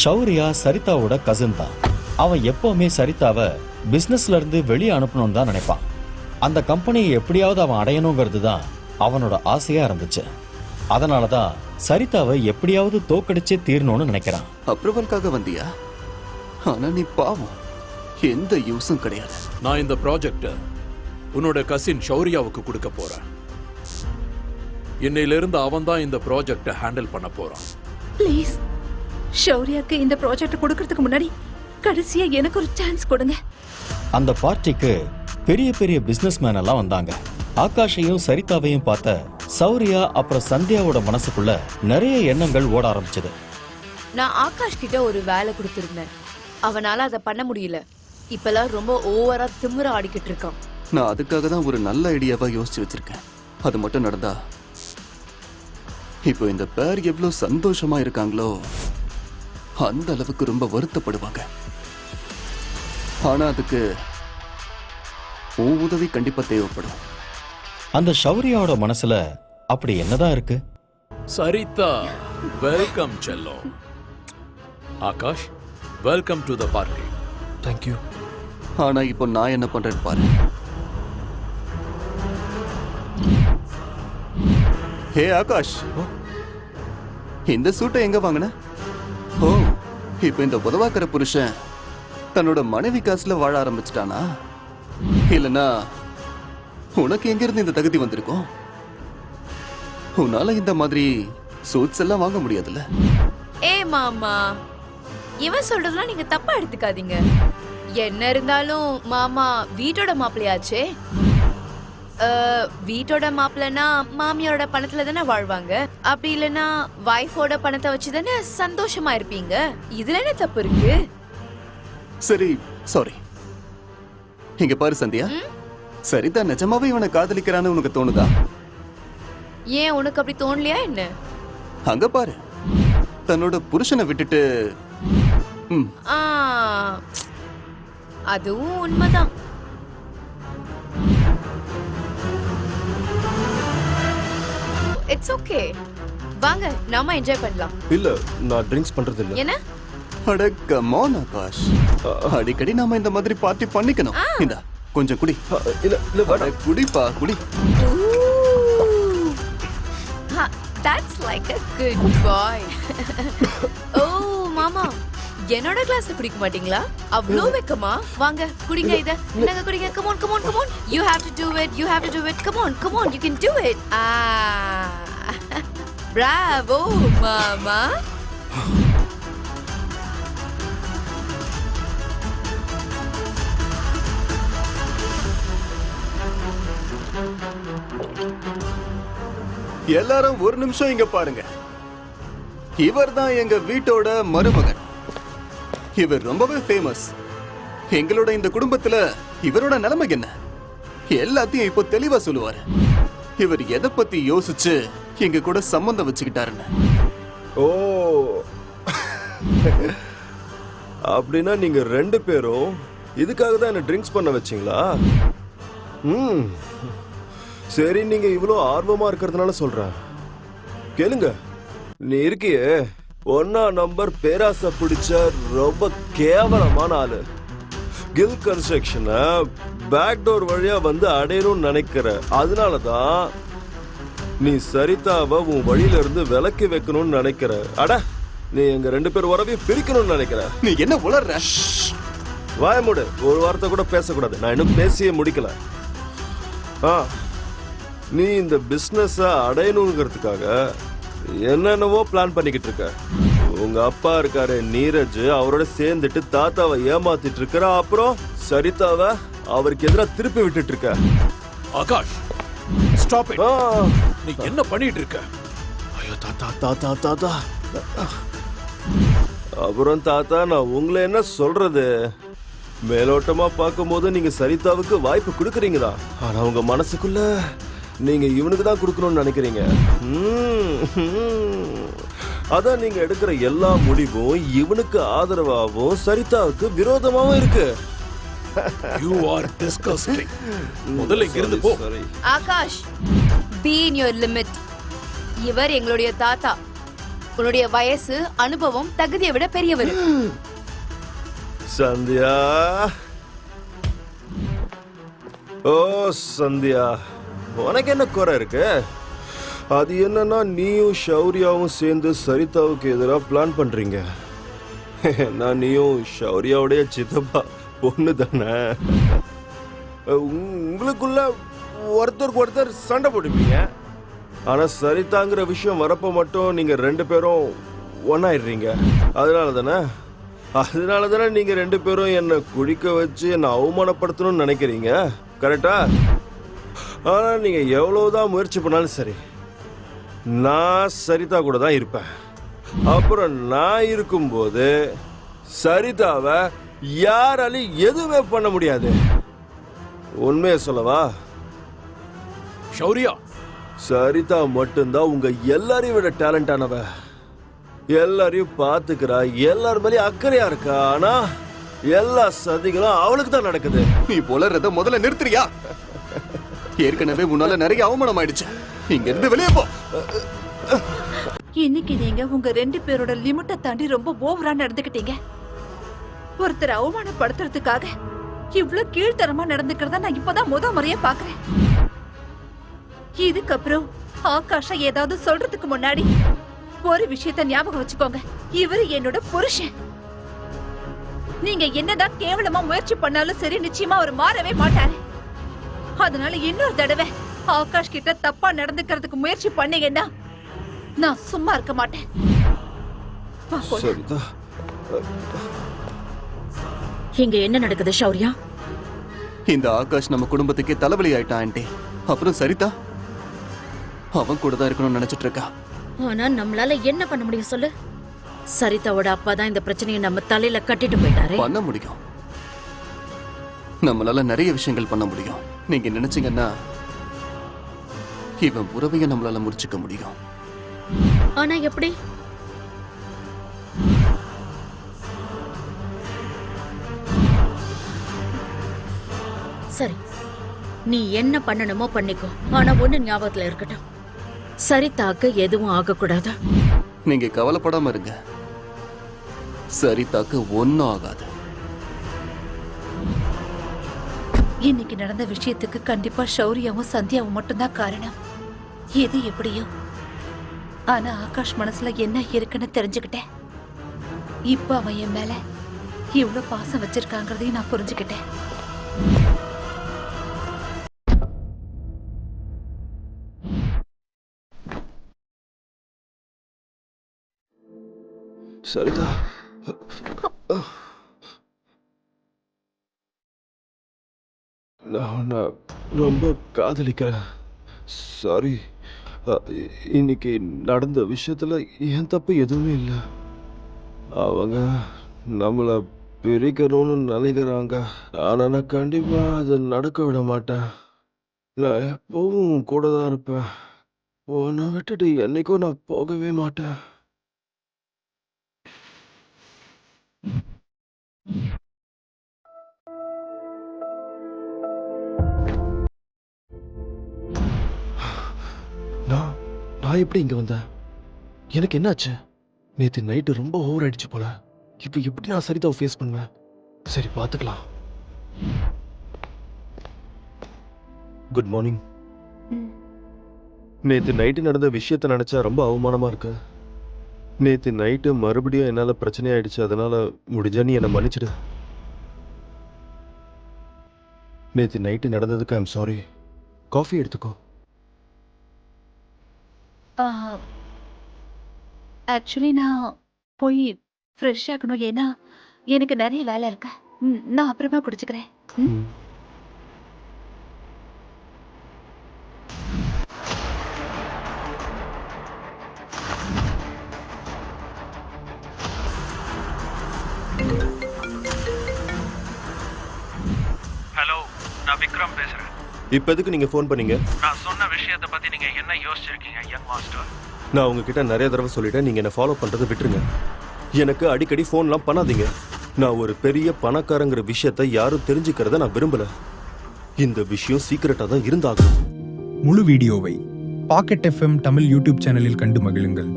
Shaurya சரிதாவோட cousin தான். அவன் எப்பவுமே சரிதாவை பிசினஸ்ல இருந்து வெளியே அனுப்பணும்னு தான் நினைப்பான். அந்த கம்பெனியை எப்படியாவது அவன் அடையணுங்கிறது தான் அவனோட ஆசையா இருந்துச்சு. அதனால தான் சரிதாவை எப்படியாவது தோக்கடிச்சே தீரணும்னு நினைக்கிறான். அப்ரூவல்காக வந்தியா? ஆனா நீ பாவம். எந்த யூஸும் கிடையாது. நான் இந்த ப்ராஜெக்ட உன்னோட கசின் ஷௌரியாவுக்கு கொடுக்க போறேன். இன்னையிலிருந்து அவன் தான் இந்த ப்ராஜெக்ட ஹேண்டில் பண்ண போறான். ஷௌரியாக்கு இந்த ப்ராஜெக்ட் கொடுக்கறதுக்கு முன்னாடி கடைசியா எனக்கு ஒரு சான்ஸ் கொடுங்க. அந்த பார்ட்டிக்கு பெரிய பெரிய பிசினஸ் மேன் எல்லாம் வந்தாங்க. ஆகாஷையும் சரிதாவையும் பார்த்த சௌரியா அப்புறம் சந்தியாவோட மனசுக்குள்ள நிறைய எண்ணங்கள் ஓட ஆரம்பிச்சது. நான் ஆகாஷ் கிட்ட ஒரு வேலை கொடுத்திருந்தேன். அவனால அதை பண்ண முடியல. இப்பெல்லாம் ரொம்ப ஓவரா திமிர ஆடிக்கிட்டு இருக்கான். நான் அதுக்காக தான் ஒரு நல்ல ஐடியாவா யோசிச்சு வச்சிருக்கேன். அது மட்டும் நடந்தா இப்போ இந்த பேர் எவ்வளவு சந்தோஷமா இருக்காங்களோ. அந்த அளவுக்கு ரொம்ப வருத்தப்படுவாங்க. ஆனா அதுக்கு உன் உதவி கண்டிப்பா தேவைப்படும். அந்த ஷௌரியாவோட மனசுல அப்படி என்னதான் இருக்கு? சரிதா வெல்கம் செல்லம். Akash welcome to the party. Thank you ஆனா இப்போ நான் என்ன பண்றேன்னு பாரு. ஹே ஆகாஷ். இந்த சூட்டை எங்க வாங்கின? ஓ. இப்போ இந்த உதவாக்கிற புருஷன் தன்னோட மனைவி காசுல வாழ ஆரம்பிச்சிட்டானா? இல்லனா உனக்கு எங்க இருந்து இந்த தகுதி வந்திருக்கும்? உன்னால இந்த மாதிரி சூட்ஸ் எல்லாம் வாங்க முடியாதுல்ல? ஏ மாமா இவன் சொல்றதுலாம் நீங்க தப்பா எடுத்துக்காதீங்க. என்ன இருந்தாலும் மாமா வீட்டோட மாப்பிள்ளையாச்சே? வீட்டோட மாப்பிள்ளைனா மாமியாரோட பணத்துல தானே வாழ்வாங்க? அப்படி இல்லைன்னா வைஃபோட பணத்தை வச்சு தானே சந்தோஷமா இருப்பீங்க? இதுல என்ன தப்பு இருக்கு? சரி சாரி இங்க பாரு சந்தியா. சரிதா நிஜமாவே இவனை காதலிக்கிறான்னு உனக்கு தோணுதா? ஏன் உனக்கு அப்படி தோணலையா என்ன? அங்க பாரு. தன்னோட புருஷனை விட்டுட்டு அதுவும் உண்மைதான். இட்ஸ் ஓகே வாங்க நாம என்ஜாய் பண்ணலாம். இல்ல நான் ட்ரிங்க்ஸ் பண்றது இல்ல என்ன? அட கமான் ஆகாஷ். அடிக்கடி நாம இந்த மாதிரி பார்ட்டி பண்ணிக்கணும். இந்தா கொஞ்சம் குடி. இல்ல இல்ல அட, குடிப்பா குடி. That's like a good boy ஓ மாமா. என்னோட கிளாஸ்ல குடிக்க மாட்டீங்களா? அவ்வளோ வெக்கமா? வாங்க குடிங்க இத. என்னங்க குடிங்க. Come on come on come on you have to do it you have to do it come on come on you can do it ah bravo மாமா எல்லாரும் ஒரு நிமிஷம் இங்க பாருங்க. இவர் தான் எங்க வீட்டோட மருமகன். இவர் ரொம்பவே ஃபேமஸ் எங்களோட இந்த குடும்பத்துல இவரோட நிலைமை என்ன? எல்லாத்தையும் இப்போ தெளிவா சொல்லுவாரு. இவர் எதை பத்தி யோசிச்சு எங்க கூட சம்பந்தம் வச்சுக்கிட்டாருன்னு. ஓ. அப்படின்னா நீங்க ரெண்டு பேரும் இதுக்காக தான் என்ன ட்ரிங்க்ஸ் பண்ண வச்சீங்களா? ம். சரி நீங்க இவ்வளோ ஆர்வமா இருக்கிறதுனால சொல்றேன். கேளுங்க. நீ இருக்கியே. ஒன்னா நம்பர் பேராசை பிடிச்ச ரொம்ப கேவலமான ஆளு. கில் கன்ஸ்ட்ரக்ஷனை பேக் டோர் வழியா வந்து அடையணும்னு நினைக்கிற. அதனால தான் நீ சரிதாவை உன் வழியில இருந்து விலக்கி வைக்கணும்னு நினைக்கிற. அட நீ எங்க ரெண்டு பேர் உறவையும் பிரிக்கணும்னு நினைக்கிற. நீ என்ன உளர்ற? வாய மூடு. ஒரு வார்த்தை கூட பேசக்கூடாது. நான் இன்னும் பேசியே முடிக்கல. ஆ நீ இந்த பிசினஸ அடையணுங்கிறதுக்காக என்னென்னவோ பிளான் பண்ணிக்கிட்டு இருக்க. உங்க அப்பா இருக்காரு நீரஜ். அவரோட சேர்ந்துட்டு தாத்தாவை ஏமாத்திட்டு இருக்கிற அப்புறம் சரிதாவை அவருக்கு எதிராக திருப்பி விட்டுட்டு இருக்க. ஆகாஷ் ஸ்டாப் இட் நீ என்ன பண்ணிட்டு இருக்க? ஐயோ தாத்தா தாத்தா தாத்தா. அப்புறம் தாத்தா நான் உங்களை என்ன சொல்றது? மேலோட்டமா பார்க்கும்போது நீங்க சரிதாவுக்கு வாய்ப்பு கொடுக்குறீங்க தான் ஆனா உங்க மனசுக்குள்ள நீங்க இவனுக்கு தான் கொடுக்கணும்னு நினைக்கிறீங்க. ம். அதான் நீங்க எடுக்கிற எல்லா முடிவும் இவனுக்கு ஆதரவாகவும் சரிதாவுக்கு விரோதமாவும் இருக்கு. யூ ஆர் டிஸ்கஸ்டிங் முதல்ல இங்க இருந்து போ. Akash be in your limit இவர் எங்களுடைய தாத்தா. உன்னுடைய வயசு அனுபவம் தகுதியை விட பெரியவர். சந்தியா. ஓ சந்தியா. உனக்கு என்ன குறை இருக்கு? அது என்னன்னா நீயும் ஷௌரியாவும் சேர்ந்து சரிதாவுக்கு எதிராக பிளான் பண்றீங்க. நான் நீயும் ஷௌரியாவுடைய சித்தப்பா பொண்ணு தானே. உங்களுக்குள்ள ஒருத்தருக்கு ஒருத்தர் சண்டை போட்டுப்பீங்க. ஆனா சரிதாங்கிற விஷயம் வரப்ப மட்டும் நீங்க ரெண்டு பேரும் ஒன்னாயிடுறீங்க அதனால தானே? அதனால தானே நீங்க ரெண்டு பேரும் என்னை குழிக்க வச்சு என்னை அவமானப்படுத்தணும்னு நினைக்கிறீங்க. கரெக்டா ஆனா நீங்க எவ்வளவுதான் முயற்சி பண்ணாலும் சரி நான் சரிதா கூட தான் இருப்பேன். அப்புறம் நான் இருக்கும்போது சரிதாவை யாராலையும் எதுவுமே பண்ண முடியாது. உண்மையை சொல்லவா? ஷௌரியா. சரிதா மட்டும்தான் உங்க எல்லாரையும் விட டேலண்டானவ எல்லாரையும் பாத்துக்கிறா எல்லார் மேலயும் அக்கறையா இருக்கா? ஆனா எல்லா சதிகளும் அவளுக்கு தான் நடக்குது. நீ போலறத முதல்ல நிறுத்துறியா? ஏற்கனவே உன்னால நிறைய அவமானம் ஆயிடுச்சு இங்க இருந்து வெளியே போ. இன்னைக்கு நீங்க உங்க ரெண்டு பேரோட லிமிட்டை தாண்டி ரொம்ப ஓவரா நடந்துக்கிட்டீங்க. ஒருத்தர் அவமானப்படுத்துறதுக்காக இவ்வளவு கீழ்த்தரமா நடந்துக்கிறத நான் இப்பதான் முத முறையா பாக்குறேன். இதுக்கப்புறம் ஆகாஷா ஏதாவது சொல்றதுக்கு முன்னாடி ஒரு விஷயத்த ஞாபகம் வச்சுக்கோங்க. இவரு என்னோட புருஷன். நீங்க என்னதான் கேவலமா முயற்சி பண்ணாலும் சரி நிச்சயமா அவர் மாறவே மாட்டாரு. அதனால இன்னொரு தடவை ஆகாஷ் கிட்ட தப்பா நடந்துக்கிறதுக்கு முயற்சி பண்ணீங்கன்னா நான் சும்மா இருக்க மாட்டேன். இங்க என்ன நடக்குது ஷௌரியா? இந்த ஆகாஷ் நம்ம குடும்பத்துக்கே தலைவலி ஆயிட்டான் ஆண்டி. அப்புறம் சரிதா? அவன் கூட தான் இருக்கணும்னு நினைச்சிட்டு இருக்கா? ஆனா நம்மளால என்ன பண்ண முடியும் சொல்லு? சரிதாவோட அப்பா தான் இந்த பிரச்சனையை நம்ம தலையில கட்டிட்டு போயிட்டாரு. பண்ண முடியும். நம்மளால நிறைய விஷயங்கள் பண்ண முடியும். நீங்க நினைச்சீங்கன்னா இவன் உறவையும் நம்மளால முடிச்சுக்க முடியும். ஆனா எப்படி? சரி நீ என்ன பண்ணணுமோ பண்ணிக்கோ. ஆனா ஒண்ணு ஞாபகத்துல இருக்கட்டும். சரிதாக்கு எதுவும் ஆகக்கூடாது. நீங்க கவலைப்படாம இருங்க. சரிதாக்கு ஒன்னும் ஆகாது. இன்னைக்கு நடந்த விஷயத்துக்கு கண்டிப்பா ஷௌரியாவும் சந்தியாவும் மட்டும்தான் காரணம். எது எப்படியோ. ஆனா ஆகாஷ் மனசுல என்ன இருக்குன்னு தெரிஞ்சுக்கிட்டேன். இப்ப அவன் என் மேல இவ்வளவு பாசம் வச்சிருக்காங்கிறதையும் நான் புரிஞ்சுக்கிட்டேன். சரிதா. நான் உன்னை ரொம்ப காதலிக்கிறேன். சாரி இன்னைக்கு நடந்த விஷயத்துல என் தப்பு எதுவுமே இல்லை. அவங்க நம்மளை பிரிக்கணும்னு நினைக்கிறாங்க. ஆனா நான் கண்டிப்பா அதை நடக்க விட மாட்டேன். நான் எப்பவும் கூட தான் இருப்பேன். உன்னை விட்டுட்டு என்னைக்கும் நான் போகவே மாட்டேன். நான் எப்படி இங்க வந்தேன் எனக்கு என்னாச்சு? நேத்து நைட்டு ரொம்ப ஓவர் ஆயிடுச்சு போல. இப்போ எப்படி நான் சரிதாவை ஃபேஸ் பண்ணுவேன்? சரி பார்த்துக்கலாம். குட் மார்னிங் நேத்து நைட்டு நடந்த விஷயத்த நினைச்சா ரொம்ப அவமானமா இருக்கு. நேத்து நைட்டு மறுபடியும் என்னால பிரச்சனை ஆயிடுச்சு. அதனால முடிஞ்சா நீ என்னை மன்னிச்சிடு. நேத்து நைட்டு நடந்ததுக்கு ஐம் சாரி காஃபி எடுத்துக்கோ. ஆக்சுவலி நான் போய் ஃப்ரெஷ் ஆகணும் ஏன்னா எனக்கு நிறைய வேலை இருக்கு ம், நான் அப்புறமா குடிச்சுக்கிறேன் ம். ஹலோ நான் விக்ரம் பேசுறேன் இப்போ எதுக்கு நீங்க ஃபோன் பண்ணீங்க நான் சொன்ன விஷயத்தை பத்தி நீங்க யோசிச்சிருக்கீங்க யங் மாஸ்டர் நான் உங்ககிட்ட நிறைய தடவை சொல்லிட்டேன். நீங்க என்ன ஃபாலோ பண்றதை விட்டுருங்க. எனக்கு அடிக்கடி ஃபோன்லாம் பண்ணாதீங்க. நான் ஒரு பெரிய பணக்காரங்கிற விஷயத்தை யாரும் தெரிஞ்சுக்கிறத நான் விரும்பல. இந்த விஷயம் சீக்கிரட்டா தான் இருந்தாகும் முழு வீடியோவை பாக்கெட் எஃப்எம் தமிழ் யூடியூப் சேனலில் கண்டு மகிழுங்கள்.